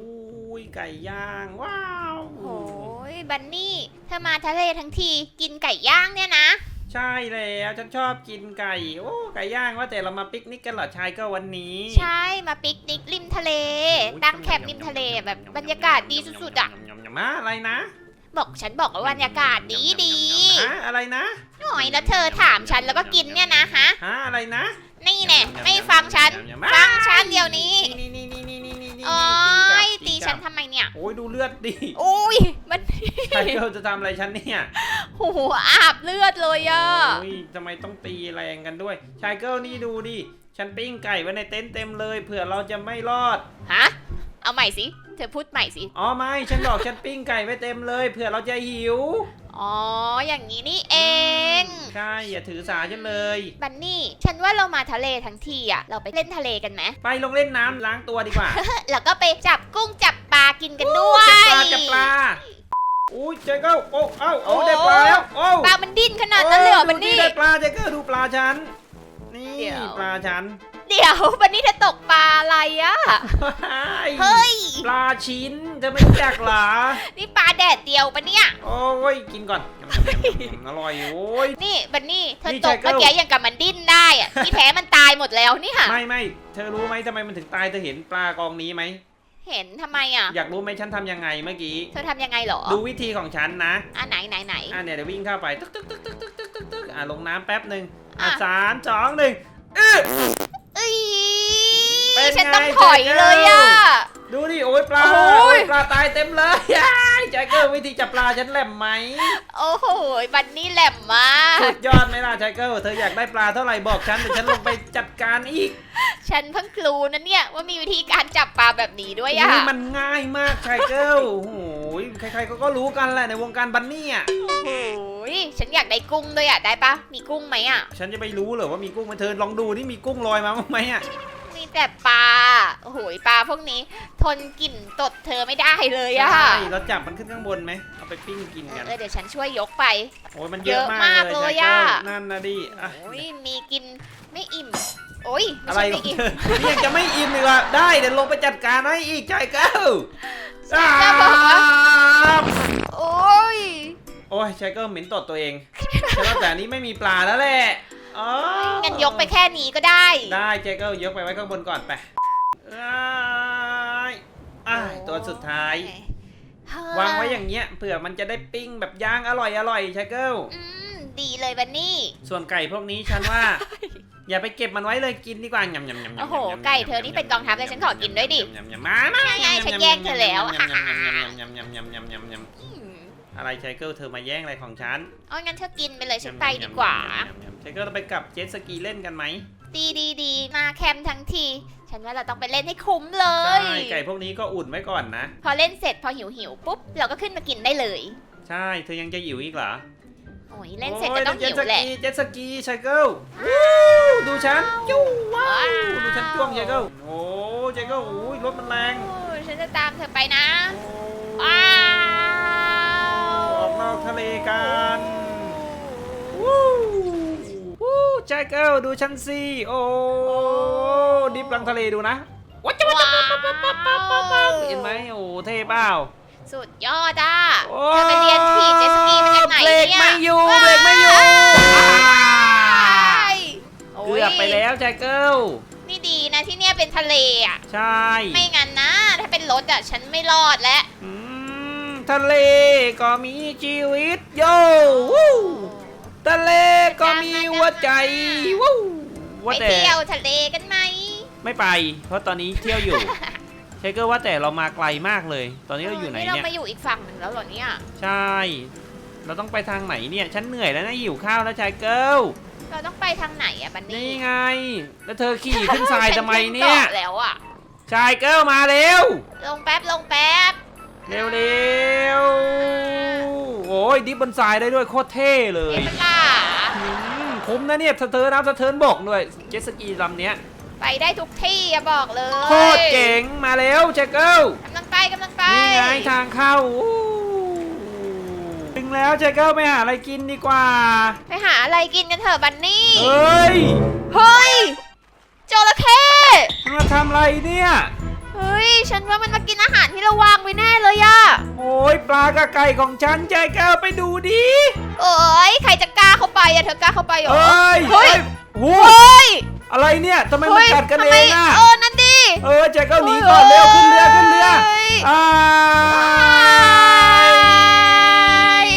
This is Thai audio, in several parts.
อุ้ยไก่ย่างว้าวโอ้ยบันนี่เธอมาทะเลทั้งทีกินไก่ย่างเนี่ยนะ ใช่แล้วฉันชอบกินไก่โอ้ไก่ย่างว่าแต่เรามาปิกนิกกันเหรอชายก็วันนี้ ใช่มาปิกนิกริมทะเลโอ้ยตั้งแคมป์ริมทะเลแบบบรรยากาศดีสุดๆอะยำยำมาอะไรนะบอกฉันบอกว่าบรรยากาศดีดีฮะอะไรนะหน่อยแล้วเธอถามฉันแล้วก็กินเนี่ยนะฮะฮะอะไรนะ นี่แน่ไม่ฟังฉัน ฟังฉันเดี๋ยวนี้นี่นี่นี่นี่นี่นี่นี่โอ้ยกลับ ตีฉันทำไมเนี่ย โอ้ยดูเลือดดิโอ้ย มันชายเกิลจะทำอะไรฉันเนี่ยหูอาบเลือดเลยอะโอ้ยทำไมต้องตีแรงกันด้วย ชายเกิลนี่ดูดิ ฉันปิ้งไก่ไว้ในเต็นท์เต็มเลยเผื่อเราจะไม่รอด ฮะ เอาใหม่สิ เธอพูดใหม่สิ อ๋อไม่ ฉันบอกฉันปิ้งไก่ไว้เต็มเลยเผื่อเราจะหิว อ๋อ อย่างนี้นี่เอง ใช่ อย่าถือสาฉันเลย บันนี่ ฉันว่าเรามาทะเลทั้งทีอะ เราไปเล่นทะเลกันไหม ไปลงเล่นน้ำล้างตัวดีกว่าแล้วก็ไปจับกุ้งจับปลากินกันด้วย จับปลาจับปลาอุ้ยเจ๊เก้าโอ้เอ้าโอ้ ได้ปลาแล้วโอ้ปลามันดิ้นขนาดนั้นเลยเหรอโอ้บันนี่ดูได้ปลาเจ๊เก้าดูปลาฉัน นี่เดี๋ยว ปลาฉัน เดี๋ยววันนี้เธอตกปลาอะไรอะเฮ้ย ปลาชิ้นจะไม่แจกหรอ นี่ปลาแดดเดียวปะเนี่ย โอ้ยกินก่อนอร่อยโอ้ย นี่บันนี่เธอตกเมื่อ Jackal กี้ยังกับมันดิ้นได้อะที่แท้มันตายหมดแล้วนี่ค่ะไม่ไม่เธอรู้ไหมทำไมมันถึงตายเธอเห็นปลากองนี้ไหม เห็นทำไมอะอยากรู้ไหมฉันทำยังไงเมื่อกี้ เธอทำยังไงเหรอดูวิธีของฉันนะ อะไหนไหนไหน อะเนี่ยเดี๋ยววิ่งเข้าไปตึ๊กตึ๊กตึ๊กตึ๊กตึ๊กตึ๊กตึ๊กอะลงน้ำแป๊บหนึ่งอ่อะ สามสองหนึ่งอื้อ นไงฉันต้องถอยเลยอะ ดูดิโอ้ยปลาโอ้โอ้ยยปลาตายเต็มเลยย้ายแจ็คเกอร์วิธีจับปลาฉันแหลมไหมโอ้โหบันนี่แหลมมาก สุดยอดไหมล่ะแจ็คเกอร์เธออยากได้ปลาเท่าไหร่บอกฉันเดี๋ยวฉันลงไปจัดการอีกฉันเพิ่งรู้นะเนี่ยว่ามีวิธีการจับปลาแบบนี้ด้วยอะอุ้ยมันง่ายมากแจ็คเกอร์โอ้โหใครๆก็ก็รู้กันแหละในวงการบันนี่อะโอ้โหยฉันอยากได้กุ้งด้วยอะได้ปะมีกุ้งไหมอะฉันจะไปรู้เหรอว่ามีกุ้งไหมเธอลองดูนี่มีกุ้งลอยมาบ้างไหมอะมี แต่ปลาโอ้โหยปลาพวกนี้ ทนกลิ่นตดเธอไม่ได้เลยอะใช่เราจับมันขึ้นข้างบนไหมเอาไปปิ้งกินกันเออเดี๋ยวฉันช่วยยกไป โอ้ยมันเยอะเยอะมามากกเลยเลยแจ็คเกออะร์นั่นนะดิอะโอ้ยมีกินไม่อิ่ม โอ้ยไม่อะไรใช่ขไม่องอิ่มเธอนี่ยังจะไม่อินอีกว่าได้เดี๋ยวลงไปจัดการให้อีกใจเก้าฉันจะบอกว่าโอ้ยโอ้ยใจเก้าเหม็นตดตัวเองฉันว่าแต่อันนี้ไม่มีปลาแล้วแหละ อ๋องั้นยกไปแค่นี้ก็ได้ ได้ใจเก้ายกไปไว้ข้างบนก่อนไปอ้ายอ้ายตัวสุดท้ายวางไว้อย่างเงี้ยเผื่อมันจะได้ปิ้งแบบย่างอร่อยอร่อยชายเกิลอืมดีเลยบันนี่ ส่วนไก่พวกนี้ฉันว่า อย่าไปเก็บมันไว้เลยกินดีกว่ายำยำยำยำโอ้โหไก่เธอนี่เป็นกองทัพเลยฉันขอกินด้วยดิยำยำยำมามาไงฉันแย่งเธอแล้ว ยำยำยำยำยำยำยำยำยำอืม อะไรชายเกิลเธอมาแย่งอะไรของฉันเอางั้นเธอกินไปเลยฉันไปดีกว่าชายเกิลเราไปกับเจ็ตสกีเล่นกันไหม ดีดีดีมาแคมป์ทั้งที ฉันว่าเราต้องไปเล่นให้คุ้มเลใช่ ย ไก่พวกนี้ก็อุ่นไว้ก่อนนะ พอเล่นเสร็จพอหิวหิวปุ๊บ เราก็ขึ้นมากินได้เลย ใช่ เธอยังจะหิวอีกเหรอโอ้ยเล่นเสร็จก็ต้องโยหิวแหละ เจ็ตสกีชายเกิลวู้ดูฉันจู้ว้าวดูฉันจ้วงชายเกิลโอ้ชายเกิลโอ้ยรถมันแรง โอ้ยฉันจะตามเธอไปนะ โอ้ว้า วู้ชายเกิลดูฉันสิโอ้ดิฟกลางทะเลดูนะว้าวว้าวเห็นไหมโอ้เท่เปล่าสุดยอดอะโอ้เธอไปเรียนขี่เจ็ตสกีมาจากไหนเบรกเนี่ยไม่อยู่เบรกไม่อยู่ว้ายโยเกือบไปแล้วชายเกิลนี่ดีนะที่เนี่ยเป็นทะเลอะใช่ ไม่งั้นนะ ถ้าเป็นรถอะฉันไม่รอดแล้วอืมทะเลก็มีชีวิตโย่วู้ ทะเลก็มีหัวใจวู้ไปว่าแต่เที่ยวทะเลกันไหม ไม่ไป เพราะตอนนี้เที่ยวอยู่ใช่ก็ว่าแต่เรามาไกลมากเลย ตอนนี้เราอยู่ไหนเราเนี่ย มาอยู่อีกฝั่งหนึ่งแล้วเหรอเนี่ย ใช่ เราต้องไปทางไหนเนี่ย ฉันเหนื่อยแล้วนะหิวข้าวแล้วชายเกิลเราต้องไปทางไหนอะบันนี่นี่ไง แล้วเธอขี่ขึ้นทรายทำไมเนี่ย ฉัขึ้กาะแล้วอะชายเกิลมาเร็ว ลงแป๊บลงแป๊บ เร็วเร็วโอ้ยดิบบนทรายได้ด้วยโคตรเท่เลยเห็นปะล่ะอืม คุ้มนะเนี่ยสะเทินน้ำสะเทินบกด้วยเจ็ตสกีลำเนี้ยไปได้ทุกที่อะบอกเลยโคตรเจ๋งมาแล้วแจ็คเกิลกำลังไปกำลังไปนี่ไงทางเข้าอู้ถึงแล้วแจ็คเกิลไปหาอะไรกินดีกว่า ไปหาอะไรกินกันเถอะบันนี่เฮ้ยเฮ้ยจระเข้มาทำอะไรเนี่ย เฮ้ย ฉันว่ามันมากินอาหารที่เราวางไว้แน่เลยอะโอ้ยปลากับไก่ของฉันใจแก้วไปดูดิเอ้ยใครจะกล้าเข้าไปอะเธอกล้าเข้าไปเหรอ เอ้ยเฮ้ย โอ้เฮ้ยอะไรเนี่ยทำไมมันเฮ้ยกัดกันทำเอไมงอะเออ นั่นดิ เออใจแก้วหนีก่อนเร็วขึ้นเรือขึ้นเรือฮ้ย อ้าย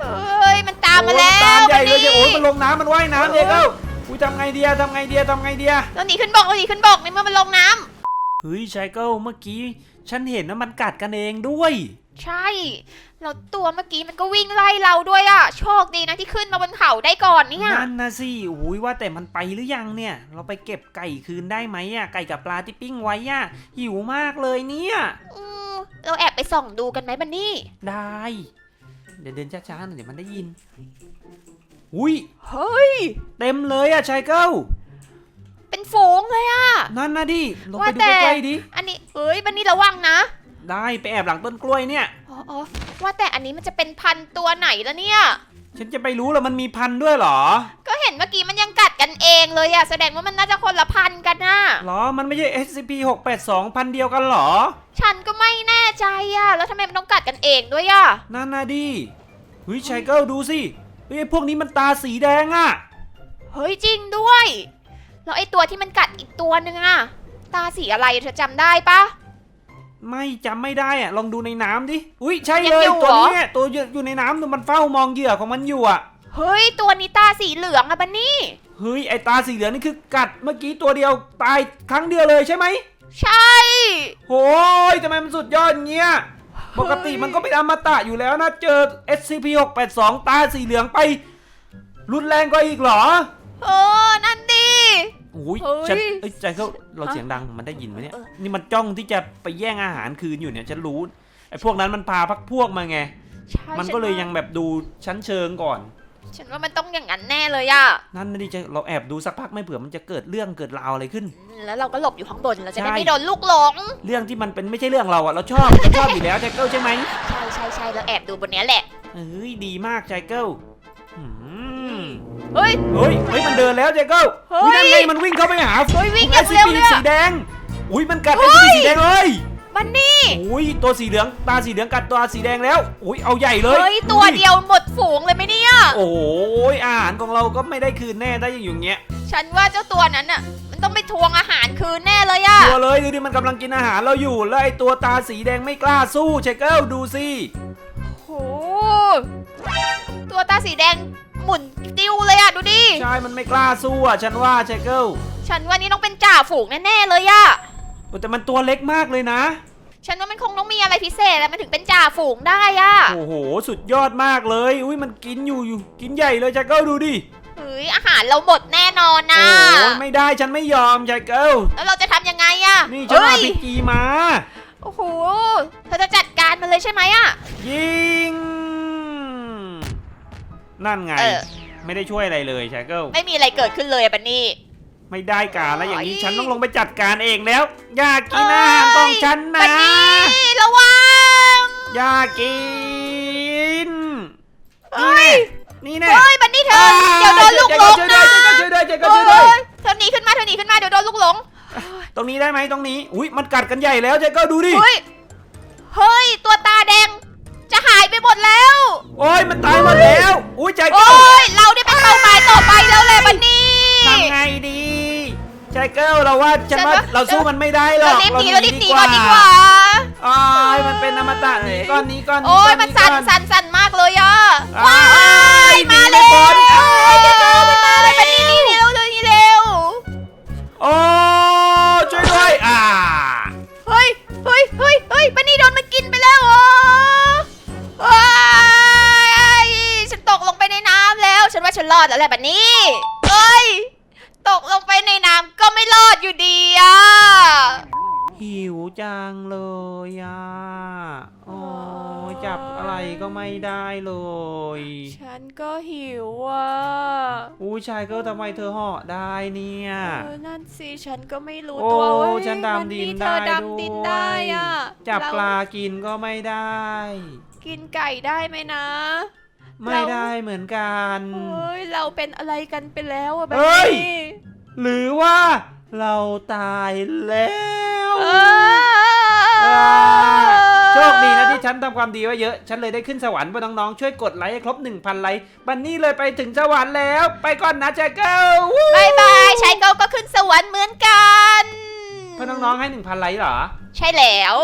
เฮ้ย มันตามมาแล้โอ้ยนตามวใหญ่เลยบัเจ๊นโอ้ยนี่มันลงน้ำมันว่ายน้ำเจ๊เก้าอุ้ ยทำไงเดียทำไงเดียทำไงเดียเราหนีขึ้นบกเราหนีขึ้นบกในเมื่อมันลงน้ำเฮ้ยชายเกิลเมื่อกี้ ฉันเห็นว่ามันกัดกันเองด้วย ใช่ แล้วตัวเมื่อกี้มันก็วิ่งไล่เราด้วยอะโชคดีนะที่ขึ้นมาบนเขาได้ก่อนเนี่ยนั่นนะสิโอ้ยว่าแต่มันไปหรือยังเนี่ย เราไปเก็บไก่คืนได้ไหมอะ ไก่กับปลาที่ปิ้งไว้อะ หิวมากเลยเนี่ย อืมเราแอบไปส่องดูกันไหมบันนี่ ได้ เดี๋ยวเดินช้าๆหน่อยเดี๋ยวมันได้ยิน อุ้ยเฮ้ย เต็มเลยอะชายเกิลเป็นฝูงเลยอะนั่นนะดิลงไปว่าดูแต่ใกล้ๆดิ อันนี้เอ้ยบันนี่ระวังนะ ได้ไปแอบหลังต้นกล้วยเนี่ย อ๋ออ๋อว่าแต่อันนี้มันจะเป็นพันธุ์ตัวไหนแล้วเนี่ย ฉันจะไปรู้แล้วมันมีพันธุ์ด้วยเหรอก็เห็นเมื่อกี้มันยังกัดกันเองเลยอะแสดงว่ามันน่าจะคนละพันธุ์กันนะเหรอ มันไม่ใช่ SCP 682พันธุ์เดียวกันเหรอ ฉันก็ไม่แน่ใจอะแล้วทำไมมันต้องกัดกันเองด้วยอะนั่นนะดิเฮ้ยชายเกิลดูสิ เฮ้ยไอ้พวกนี้มันตาสีแดงอะเฮ้ยจริงด้วย แล้วไอ้ตัวที่มันกัดอีกตัวนึงอะตาสีอะไรเธอจำได้ปะ ไม่จำไม่ได้อะลองดูในน้ำดิอุ้ยใช่ยังเลยอยู่ตัวเหรอนี้เนี่ยตัวอยู่ในน้ำดูมันเฝ้ามองเหยื่อของมันอยู่อะเฮ้ยตัวนี้ตาสีเหลืองอะบันนี่ เฮ้ยไอตาสีเหลืองนี่คือกัดเมื่อกี้ตัวเดียวตายครั้งเดียวเลยใช่ไหมใช่ โอ้ยทำไมมันสุดยอดอย่างเงี้ย ปกติมันก็เป็นอมตะอยู่แล้วนะเจอ SCP 682ตาสีเหลืองไป รุนแรงกว่าอีกเหรอเออนั่นดิโอ้ยเฮ้ยฉันเอ้ยใจเขาเราฮะเสียงดังมันได้ยินไหมเนี่ย เออ นี่มันจ้องที่จะไปแย่งอาหารคืนอยู่เนี่ยฉันรู้ไอ้พวกนั้นมันพาพักพวกมาไง ใช่มันฉัก็เลยว่ายังแบบดูชั้นเชิงก่อน ฉันว่ามันต้องอย่างนั้นแน่เลยอะนั่นนะดิจะเราแอบดูสักพักไม่เผื่อมันจะเกิดเรื่องเกิดราวอะไรขึ้น แล้วเราก็หลบอยู่ข้างบนเราจะได้ใช่ ไม่โดนลูกหลง เรื่องที่มันเป็นไม่ใช่เรื่องเราอะเราชอบเราชอบอยู่แล้วใจเกิลใช่ไหมใช่ใช่ใช่เราแอบดูบนเนี้ยแหละ เอ้ยดีมากใจเกิลอืมเฮ้ย เฮ้ยเฮ้ยมันเดินแล้วใจเกิลเฮ้ยอุ้ยนั่นไงมันวิ่งเข้าไปหาเฮ้ยวิ่งไออย่างซีเร็วพีเลยอะสีแดงอุ้ยมันกัดเฮ้ไอยซีพีสีแดงเลย บันนี่อุ้ยตัวสีเหลืองตาสีเหลืองกัดตัวสีแดงแล้วอุ้ยเอาใหญ่เลยเฮ้ยตัวเดียวหมดฝูงเลยไหมเนี่ยโอ้ยอาหารของเราก็ไม่ได้คืนแน่ได้อย่างเงี้ย ฉันว่าเจ้าตัวนั้นน่ะมันต้องไปทวงอาหารคืนแน่เลยอะตัวเลยดูดิมันกำลังกินอาหารเราอยู่แล้วไอตัวตาสีแดงไม่กล้าสู้เชคเกิลดูสิโหตัวตาสีแดงหมุนติ้วเลยอะดูดิ ใช่ มันไม่กล้าสู้อะฉันว่าเชคเกิลฉันว่านี่ต้องเป็นจ่าฝูงแน่ๆเลยอะ แต่มันตัวเล็กมากเลยนะ ฉันว่ามันคงต้องมีอะไรพิเศษแล้วมันถึงเป็นจ่าฝูงได้อะโอ้โห สุดยอดมากเลย อุ้ยมันกินอยู่อยู่ กินใหญ่เลยชายเกิลดูดิ เฮ้ยอาหารเราหมดแน่นอนนะโอ้ยไม่ได้ฉันไม่ยอมชายเกิลแล้วเราจะทำยังไงอะนี่ฉันเฮ้เอายพีจีมา โอ้โหเธอจะจัดการมันเลยใช่ไหมอะ ยิง นั่นไง เออ ไม่ได้ช่วยอะไรเลยชายเกิลไม่มีอะไรเกิดขึ้นเลยอะบันนี่ ไม่ได้การแล้วอย่างนี้โอ้ยฉันต้องลงไปจัดการเองแล้ว อยากกินอาหารของฉันบันะนนี่ระวังอยากกินเฮ้ยนี่แน่เฮ้ยบันนี่เธอเดี๋ยวโดนลูกหลงช่วยนะด้วยช่วยด้วยช่วยด้วยช่วยด้วยช่วยด้วยเฮ้ยเธอหนีขึ้นมาเธอหนีขึ้นมาเดี๋ยวโดนลูกหลง ตรงนี้ได้ไหมตรงนี้ อุ้ยมันกัดกันใหญ่แล้วเจ๊ก็ดูดิเฮ้ยเฮ้ยตัวตาแดงจะหายไปหมดแล้ว โอ้ยมันตายหมดแล้ว อุ้ยใจโอ้เก้ายเราได้เป็นเป้าหมายต่อไปแล้วแหละบันนี่ทำไงดี ใจเกิลเราว่าฉันว่าฉันว่าเราสู้มันไม่ได้หรเราอกรีบหนีเรารีบหนีก่อนดีกว่าอ้ายมันเป็นอมตะหนีก้อนนี้ก้อนนี้โอ้ยก้มันสั่นก้อสั่นสั่นมากเลยอะอ้ายหนีมาไม่เร็วพ้นอ้ายจะเจอมันมาเลยบันนี่หนี่เร็วเลยนี่เร็วโอ้ช่วยด้วยอ่าเฮ้ยเฮ้ยเฮ้ยเฮ้ยบันนี่โดนมันกินไปแล้วเหรอเฮ้ยฉันตกลงไปในน้ำแล้ว ฉันว่าฉันรอดแล้วแหละบันนี่เฮ้ย ตกลงไปในน้ำก็ไม่รอดอยู่ดีอะ หิวจังเลยอะ โอ้ยจับอะไรก็ไม่ได้เลย ฉันก็หิวอะอู้ชายเกิลทำไมเธอเหาะได้เนี่ย เออนั่นสิฉันก็ไม่รู้โอ้ตัวว่าฉันเฮ้ยดำดินมัมีได้เธอดำดินได้อะจับเรปลากินก็ไม่ได้ กินไก่ได้ไหมนะ ไม่ได้เหมือนกัน เฮ้ยเราเป็นอะไรกันไปแล้วอะแบบเฮ้ย นี้ หรือว่าเราตายแล้วเออ่าอโชคดีนะที่ฉันทำความดีไว้เยอะ ฉันเลยได้ขึ้นสวรรค์พวกน้องๆ ช่วยกดไลค์ให้ครบ 1,000 ไลค์ บันนี่เลยไปถึงสวรรค์แล้ว ไปก่อนนะแจ็คเกิลวู้บายบายชายเกาก็ขึ้นสวรรค์เหมือนกันเพื่อนน้องๆ ให้ 1,000 ไลค์เหรอ ใช่แล้ว